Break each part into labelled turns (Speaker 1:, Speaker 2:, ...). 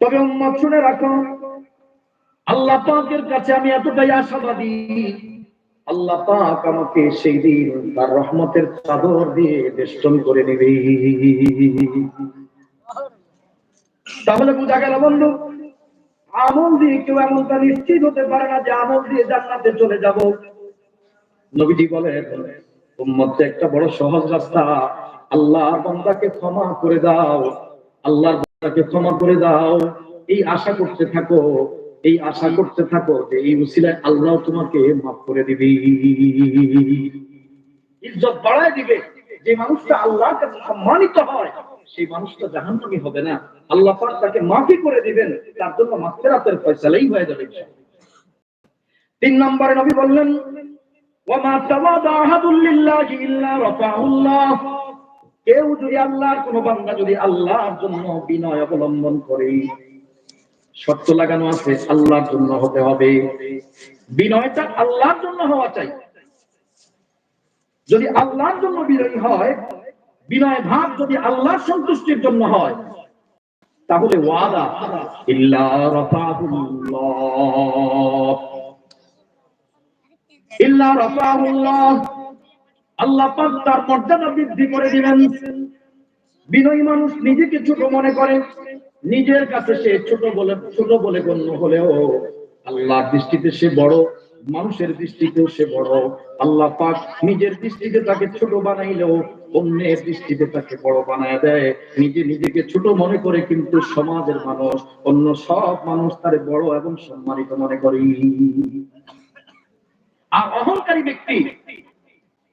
Speaker 1: তবে উম্মত শুনে রাখো, আল্লাহ পাকের কাছে আমি এতটাই আশাবাদী। আল্লাহ পাক আমাকে সেই দিন তার রহমতের চাদর দিয়ে বেষ্টন করে নেবে। তাহলে বোঝা গেল বন্ধু, আমল দিয়ে কেউ এমনটা নিশ্চিত হতে পারে না যে আমল দিয়ে জান্নাতে চলে যাব। নবীজি বলে উম্মত একটা বড় সহজ রাস্তা আল্লাহ বান্দাকে ক্ষমা করে দাও। আল্লাহর বান্দাকে ক্ষমা করে দাও। এই আশা করতে থাকো, এই আশা করতে থাকো যে এই উসিলায় আল্লাহ তোমাকে মাফ করে দিবি। ইজ্জত বাড়ায় দিবে। যে মানুষটা আল্লাহর কাছে সম্মানিত হয়, সেই মানুষটা জাহান্নামী হবে না। আল্লাহ পাক তাকে মাফি করে দিবেন। তার জন্য মাগফিরাতের ফয়সালাই হয়ে যাবে তিন নম্বরে নবী বললেন ওয়ামা তাওয়াদা আহাদুল ইল্লা রাফাহুল্লাহ কেউ যদি আল্লাহর কোন বান্দা যদি আল্লাহর জন্য বিনয় অবলম্বন করে, শর্ত লাগানো আছে, আল্লাহর জন্য হতে হবে। বিনয়টা আল্লাহর জন্য হওয়া চাই। যদি আল্লাহর জন্য বিনয়ী হয়, বিনয় ভাব যদি আল্লাহর সন্তুষ্টির জন্য হয়, তাহলে ওয়াদা ইল্লা রাফাহুল্লাহ। ইল্লা রাফাহুল্লাহ। আল্লাহ পাক তার মর্যাদা বৃদ্ধি করে দিবেন। বিনয়ী মানুষ নিজেকে ছোট মনে করে, নিজের কাছে সে ছোট বলে ছোট বলে গণ্য হলেও আল্লাহর দৃষ্টিতে সে বড়, মানুষের দৃষ্টিতেও সে বড়। আল্লাহ পাক নিজের দৃষ্টিতে তাকে ছোট বানাইলেও অন্যের দৃষ্টিতে তাকে বড় বানায় দেয়। নিজে নিজেকে ছোট মনে করে কিন্তু সমাজের মানুষ, অন্য সব মানুষ তারে বড় এবং সম্মানিত মনে করে। আর অহংকারী ব্যক্তি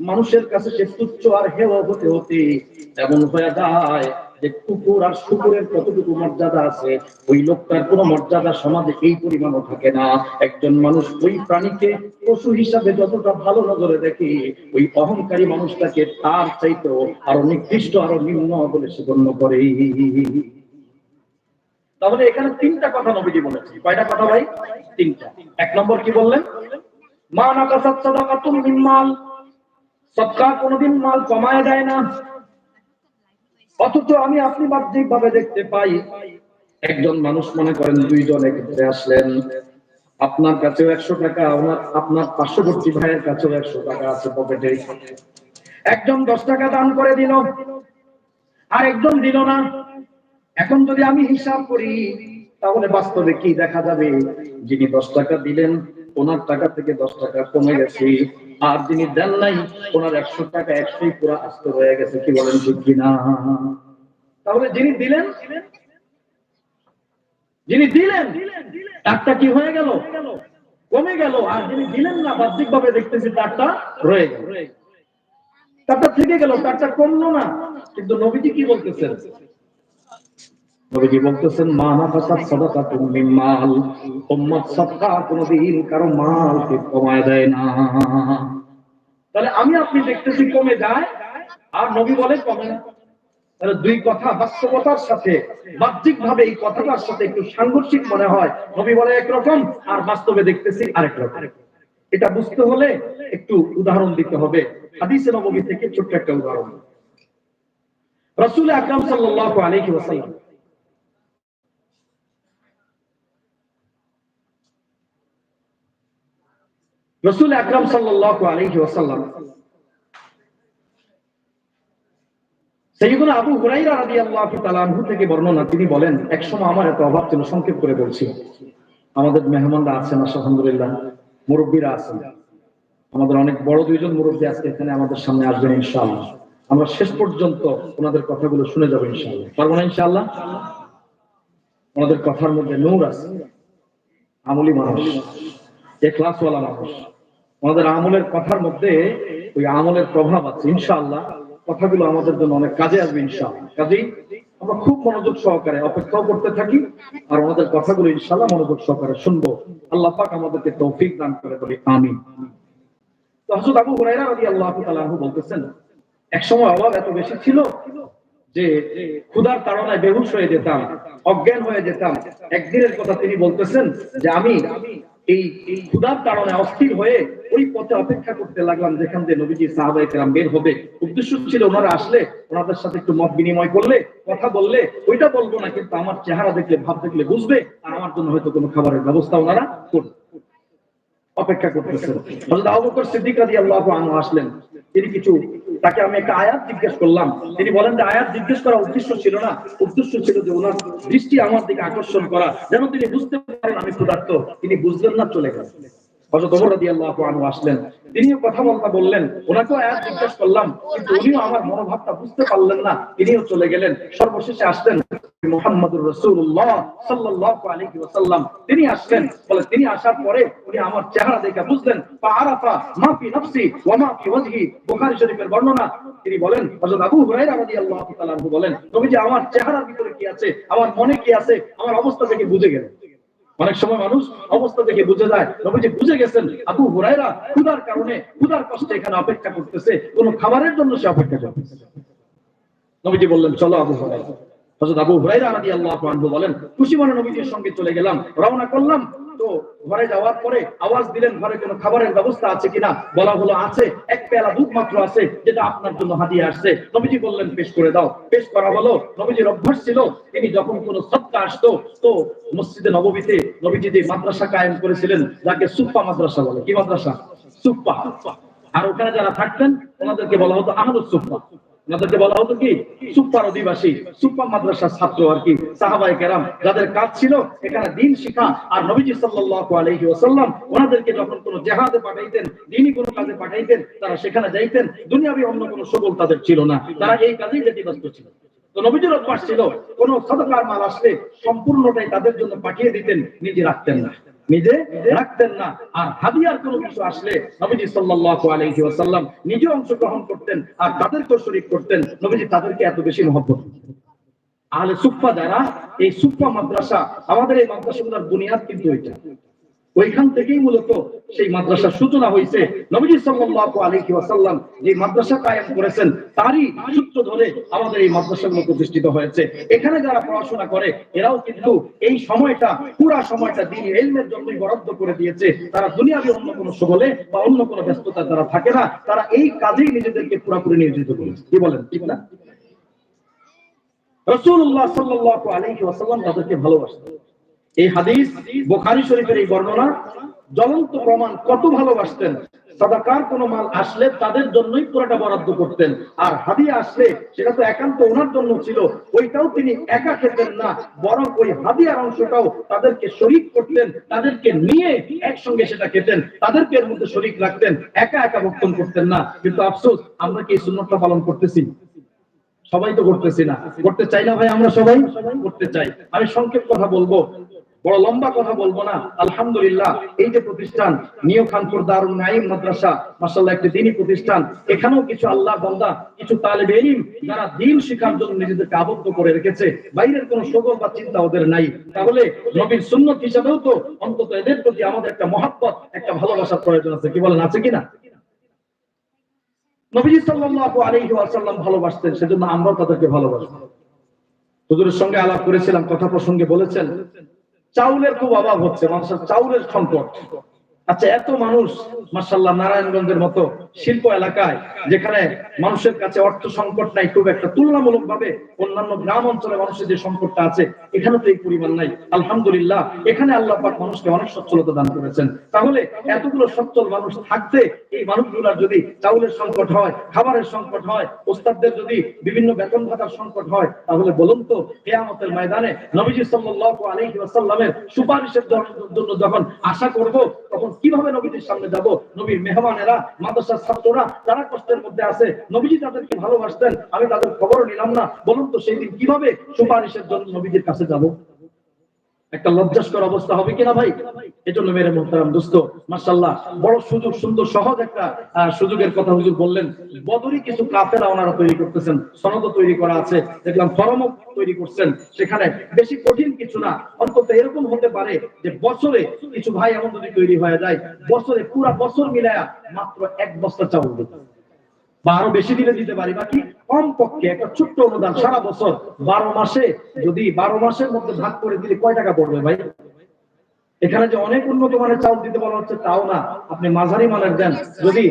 Speaker 1: মানুষের কাছে সে তুচ্ছ আর হেয় হতে হতে এমন হয়ে যায় যে কুকুর আর শুকুরের কতটুকু মর্যাদা আছে? ওই লোকটার কোনো মর্যাদা সমাজে এই পরিমাণও থাকে না। একজন মানুষ ওই প্রাণীকে পশু হিসাবে যতটা ভালো নজরে দেখে, ওই অহংকারী মানুষটাকে তার চাইতে আরও নিকৃষ্ট, আরও নিম্ন বলে সে গণ্য করে। তাহলে এখানে তিনটা কথা নবীজি বলেছে কয়টা কথা ভাই? তিনটা। এক নম্বর কি বললেন? মা না কাসাত সাদাকাতুম মিন সৎকা কোনোদিন মাল কমায় দেয় না। অথচ আমি আপনি বাহ্যিক ভাবে দেখতে পাই, একজন মানুষ মনে করেন দুইজন একত্রে আসলেন। আপনার কাছেও একশো টাকা, ওনার, আপনার পার্শ্ববর্তী ভাইয়ের কাছেও একশো টাকা আছে পকেটে। একজন দশ টাকা দান করে দিল আর একজন দিল না। এখন যদি আমি হিসাব করি, তাহলে বাস্তবে কি দেখা যাবে? যিনি দশ টাকা দিলেন, ওনার টাকা থেকে দশ টাকা কমে গেছে। আর যিনি দেন নাই, ওনার একশো টাকা একশোই পুরো আস্ত হয়ে গেছে, কি বলেন ঠিক কিনা? তাহলে যিনি দিলেন যিনি দিলেন, তারটা কি হয়ে গেল? কমে গেল, আর যিনি দিলেন না বাহ্যিক ভাবে দেখতেছি তারটা রয়ে গেল। তারটা থেকে গেল, তারটা কমলো না, কিন্তু নবীজি কি বলতেছেন? নবীজি বলতেছেন ফাসাদ সাদাকাতুম মিন মাল। উম্মত সাদকা কোনদিন কারও কমায় দেয় না। তাহলে আমি আপনি দেখতেছি কমে যায়, আর নবী বলে কমে না। তাহলে দুই কথা বাস্তবতার সাথে বাহ্যিক ভাবে এই কথাটার সাথে একটু সাংঘর্ষিক মনে হয়। নবী বলে একরকম, আর বাস্তবে দেখতেছি আরেক রকম। এটা বুঝতে হলে একটু উদাহরণ দিতে হবে। হাদিসে নবী থেকে ছোট্ট একটা উদাহরণ। রসুল আকরাম সাল্লাল্লাহু আলাইহি ওয়াসাল্লাম রসুল আকরাম সাল্লাল্লাহু আলাইহি ওয়াসাল্লাম সাইয়্যিদুনা আবু আনহু থেকে বর্ণনা, তিনি বলেন, একসময় আমার এত অভাব ছিল, সংক্ষেপ করে বলছি। আমাদের মেহমানরা আছেন মুরব্বীরা আছেন। আমাদের অনেক বড় দুইজন মুরব্বী আজকে এখানে আমাদের সামনে আসবেন, ইনশাআল্লাহ। আমরা শেষ পর্যন্ত ওনাদের কথাগুলো শুনে যাব, ইনশাআল্লাহ। পারব না, ইনশাআল্লাহ? ওনাদের কথার মধ্যে নূর আছে। আমলি মানুষ এ ক্লাসওয়ালা মানুষ। আমাদের আমলের কথার মধ্যে ওই আমলের প্রভাব আছে, ইনশাআল্লাহ। কথাগুলো আমাদের জন্য অনেক কাজে আসবে, ইনশাআল্লাহ। কাজেই আমরা খুব মনোযোগ সহকারে, অপেক্ষাও করতে থাকি আর ওনাদের কথাগুলো ইনশাল্লাহ মনোযোগ সহকারে শুনব। আল্লাহ পাক আমাদেরকে তৌফিক দান করে বলি, আমিন। তো আবু বলতেছেন, এক সময় অভাব এত বেশি ছিল যে ক্ষুধার তাড়নায় বেহুশ হয়ে যেতাম, অজ্ঞান হয়ে যেতাম। একদিনের কথা তিনি বলতেছেন যে, আমি এই ক্ষুধার তাড়নায় অস্থির হয়ে ওই পথে অপেক্ষা করতে লাগলাম, যেখান দিয়ে নবীজি সাহাবাই কেরাম বের হবে। উদ্দেশ্য ছিল ওনারা আসলে ওনাদের সাথে একটু মত বিনিময় করলে, কথা বললে, ওইটা বলব না, কিন্তু আমার চেহারা দেখলে, ভাব দেখলে বুঝবে, আর আমার জন্য হয়তো কোনো খাবারের ব্যবস্থা ওনারা করবে। অপেক্ষা করতেছেন হযরত আবু বকর সিদ্দিক আসলেন। তিনি কিছু তাকে আমি একটা আয়াত জিজ্ঞেস করলাম। তিনি বলেন যে, আয়াত জিজ্ঞেস করা উদ্দেশ্য ছিল না। উদ্দেশ্য ছিল যে ওনার দৃষ্টি আমার দিকে আকর্ষণ করা। যেন তিনি বুঝতে পারেন আমি ক্ষুধার্ত। তিনি বুঝলেন না, চলে গেলেন আসলেন। তিনিও কথা বলতে বললেন, ওনাকেও আয়াত জিজ্ঞেস করলাম, কিন্তু উনিও আমার মনোভাবটা বুঝতে পারলেন না। তিনিও চলে গেলেন। সর্বশেষে আসলেন। তিনি আসলেন, বলে তিনি আসার পরে উনি আমার চেহারা দেখে বুঝলেন ফাআরাফা মা ফি নফসি ওয়া ওয়াজহি। বুখারী শরীফের বর্ণনা, তিনি বলেন, হযরত আবু হুরায়রা রাদিয়াল্লাহু তাআলা বলেন, নবীজি, আমার চেহারার ভিতরে কি আছে? আমার মনে কি আছে? আমার অবস্থা বুঝে গেলেন। অনেক সময় মানুষ অবস্থা দেখে বুঝে যায়, নবীজি, বুঝে গেছেন, আবু হুরায়রা ক্ষুধার কারণে ক্ষুধার কষ্টে এখানে অপেক্ষা করতেছে, কোন খাবারের জন্য সে অপেক্ষা করতেছে। নবীজি বললেন, চলো আবু হুরায়রা। হযরত আবু হুরায়রা রাদিয়াল্লাহু আনহু বলেন, খুশি মনে নবীজির সঙ্গে চলে গেলাম, রওনা করলাম। তো ঘরে যাওয়ার পরে আওয়াজ দিলেন, ঘরে কোনো খাবারের ব্যবস্থা আছে কিনা? বলা হলো, আছে। এক পেয়ালা দুধ মাত্র আছে, যেটা আপনার জন্য আসছে। নবীজি বললেন, পেশ করে দাও। পেশ করা হলো। নবীজির অভ্যাস ছিল, তিনি যখন কোনো সৎকা আসতো, তো মসজিদে নববীতে নবীজি যে মাদ্রাসা কায়েম করেছিলেন, যাকে সুপ্পা মাদ্রাসা বলে। কি মাদ্রাসা? সুপ্পা। আর ওখানে যারা থাকতেন, ওনাদেরকে বলা হতো আহমদ সুপ্পা। ওনাদেরকে বলা হতো কি? সুপ্পার অধিবাসী সুপ্পা মাদ্রাসার ছাত্র আর কি সাহাবাই কেরাম, যাদের কাজ ছিল এখানে দিন শিখা। আর নবীজি সাল্লাল্লাহু আলাইহি ওয়াসাল্লাম ওনাদেরকে যখন কোনো জেহাদে পাঠাইতেন, দিনই কোনো কাজে পাঠাইতেন, তারা সেখানে যাইতেন। দুনিয়াবি অন্য কোনো সবল তাদের ছিল না, তারা এই কাজেই ব্যতিব্যস্ত ছিল। তো নবীজির অভ্যাস ছিল, কোন সদকার মাল আসলে সম্পূর্ণটাই তাদের জন্য পাঠিয়ে দিতেন, নিজে রাখতেন না। নিজে রাখতেন না। আর হাদিয়ার কোনো কিছু আসলে নবীজি সাল্লাল্লাহু আলাইহি ওয়াসাল্লাম নিজে অংশগ্রহণ করতেন আর তাদেরকেও শরীক করতেন। নবীজি তাদেরকে এত বেশি মহব্বত। আহলে সুফা যারা, এই সুফা মাদ্রাসা, আমাদের এই মাদ্রাসাগুলোর বুনিয়াদ কিন্তু ওইটা। ওইখান থেকেই মূলত সেই মাদ্রাসার সূচনা হয়েছে নবীজি সাল্লাল্লাহু আলাইহি ওয়াসাল্লাম যে মাদ্রাসা কায়েম করেছেন, তারই সূত্র ধরে আমাদের এই মাদ্রাসাগুলো প্রতিষ্ঠিত হয়েছে। এখানে যারা পড়াশোনা করে, এরাও কিন্তু এই সময়টা, পুরা সময়টা দিন এলমের জন্যই বরাদ্দ করে দিয়েছে। তারা দুনিয়াবি অন্য কোনো সবলে বা অন্য কোনো ব্যস্ততা যারা থাকে না। তারা এই কাজেই নিজেদেরকে পুরোপুরি নিয়োজিত করেছে। কি বলেন, ঠিক না? রসুল্লাহ সাল্লাল্লাহু আলাইহি ওয়াসাল্লাম তাদেরকে ভালোবাসতেন। এই হাদিস বুখারী শরীফের এই বর্ণনা, জ্বলন্ত প্রমাণ কত ভালোবাসতেন। সাদাকার কোনো মাল আসলে তাদের জন্যই পুরোটা বরাদ্দ করতেন। আর হাদিয়া আসলে সেটা তো একান্ত ওনার জন্য ছিল, ওইটাও তিনি একা খেতেন না, বরং ওই হাদিয়ার অংশটাও তাদেরকে শরিক করতেন, তাদেরকে নিয়ে একসঙ্গে সেটা খেতেন, তাদেরকে এর মধ্যে শরিক রাখতেন, একা একা ভক্ষণ করতেন না। কিন্তু আফসোস, আমরা কি এই সুন্নতটা পালন করতেছি? সবাই তো করতেছি না। করতে চাই না ভাই আমরা সবাই? করতে চাই। আমি সংক্ষেপ কথা বলব। বড় লম্বা কথা বলব না। আলহামদুলিল্লাহ, এই যে প্রতিষ্ঠান, নিউ খানপুর দারুল নাইম মাদ্রাসা মাসাল্লাহ একটি দিনই প্রতিষ্ঠান। এখানেও কিছু আল্লাহ বান্দা, কিছু তালেব ইলম যারা দিন শিখার জন্য নিজেদেরকে আবদ্ধ করে রেখেছে। বাইরের কোনো সগল বা চিন্তা ওদের নাই। তাহলে নবীর সুন্নত হিসাবেও তো অন্তত এদের প্রতি আমাদের একটা মহাব্বত, একটা ভালোবাসার প্রয়োজন আছে। কি বলেন, আছে কিনা? নবীজি সাল্লাল্লাহু আলাইহি ওয়াসাল্লাম ভালোবাসতেন, সেজন্য আমরাও তাদেরকে ভালোবাসবো হুজুরের সঙ্গে আলাপ করেছিলাম, কথা প্রসঙ্গে বলেছেন চাউলের খুব অভাব হচ্ছে মানুষের চাউলের সংকট। আচ্ছা এত মানুষ মার্শাল্লাহ নারায়ণগঞ্জের মতো শিল্প এলাকায়, যেখানে মানুষের কাছে অর্থ সংকট নাই, খুব একটা তুলনামূলক ভাবে অন্যান্য গ্রাম অঞ্চলে মানুষের যে সংকটটা আছে, এখানে তো এই পরিমাণ নাই। আলহামদুলিল্লাহ, এখানে আল্লাহ পাক মানুষকে অনেক সচ্ছলতা দান করেছেন। তাহলে এতগুলো সচ্ছল মানুষ থাকতে, এই মানুষগুলার যদি চাউলের সংকট হয়, খাবারের সংকট হয়, ওস্তাদদের যদি বিভিন্ন বেতন ভাতার সংকট হয়, তাহলে বলুন তো, কেয়ামতের ময়দানে নবীজি সাল্লাল্লাহু আলাইহি ওয়াসাল্লামের সুপারিশের জন্য যখন আশা করব, তখন কীভাবে নবীজির সামনে যাব? নবীর মেহমানেরা, মাদ্রাসার ছাত্ররা, তারা কষ্টের মধ্যে আছে। নবীজি তাদেরকে ভালোবাসতেন, আমি তাদের খবরও নিলাম না। বলুন তো সেই দিন কীভাবে সুপারিশের জন্য নবীজির কাছে যাব? একটা লজ্জাস্কর অবস্থা হবে কিনা ভাই? এজন্য মেরে মোহতারাম, দোস্ত মাশাল্লাহ বড় সুযোগ, সুন্দর, সহজ একটা সুযোগের কথা হুজুর বললেন। বদরি কিছু কাফেলা ওনারা তৈরি করতেছেন সনদ তৈরি করা আছে। দেখলাম ফরমও তৈরি করছেন। সেখানে বেশি কঠিন কিছু না, অন্তত এরকম হতে পারে যে বছরে কিছু ভাই এমন যদি তৈরি হয়ে যায়, বছরে পুরা বছর মিলায়া মাত্র এক বস্তা চাউল দিতে বা আরও বেশি দিলে দিতে পারি। বাকি কম পক্ষে একটা ছোট্ট অনুদান সারা বছর, বারো মাসে, যদি বারো মাসের মধ্যে ভাগ করে দিলে কয় টাকা পড়বে ভাই? এখানে যে অনেক উন্নত মানের চাউল দিতে বলা হচ্ছে, তাও না। আপনি মাঝারি মানের দেন। যদি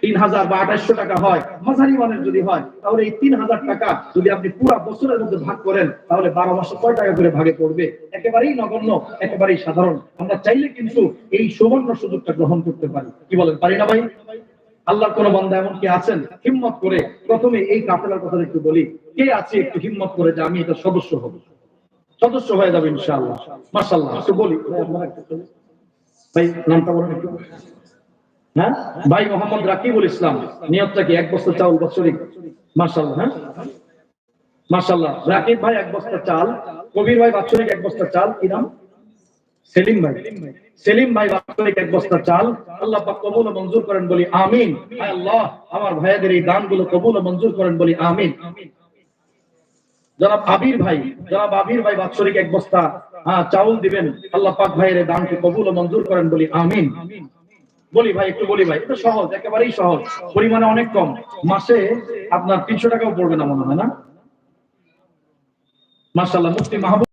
Speaker 1: তিন হাজার বা আঠাশশো টাকা হয়, মাঝারি মানের যদি হয়, তাহলে এই তিন হাজার টাকা যদি আপনি পুরো বছরের মধ্যে ভাগ করেন, তাহলে বারো মাসে কয় টাকা করে ভাগে পড়বে? একেবারেই নগণ্য, একেবারেই সাধারণ। আমরা চাইলে কিন্তু এই সুবর্ণ সুযোগটা গ্রহণ করতে পারি। কি বলেন, পারি না ভাই? আল্লাহর কোন বান্দা এমন কি আছেন, হিম্মত করে প্রথমে এই কাফেলার কথা একটু বলি। কে আছে একটু হিম্মত করে যে আমি এটা সদস্য হব? সদস্য হয়ে যাবে ইনশাআল্লাহ। মাশাআল্লাহ, একটু বলি। ভাই নামটা একটু। হ্যাঁ? ভাই মোহাম্মদ রাকিবুল ইসলাম, নিয়তটা কি এক বস্তা চাউল বছরিক মাশাআল্লাহ হ্যাঁ? মাশাআল্লাহ, রাকিব ভাই এক বস্তা চাল, কবির ভাই বাৎসরিক এক বস্তা চাল, কি নাম? সেলিম ভাই। সেলিম ভাই বাৎসরিক এক বস্তা চাল। আল্লাহ পাক কবুল ও মঞ্জুর করেন বলি আমিন। আল্লাহ, আমার ভাইদের এই দানগুলো কবুল ও মঞ্জুর করেন বলি আমিন। জনাব আবির ভাই, জনাব আবির ভাই বাৎসরিক এক বস্তা হ্যাঁ চাউল দিবেন। আল্লাহ পাক ভাইয়ের দানকে কবুল ও মঞ্জুর করেন বলি আমিন। বলি ভাই, একটু বলি ভাই, এটা সহজ, একেবারেই সহজ। পরিমাণে অনেক কম। মাসে আপনার তিনশো টাকাও পড়বে না মনে হয় না? মাসাল্লাহ মুফতি মাহবুব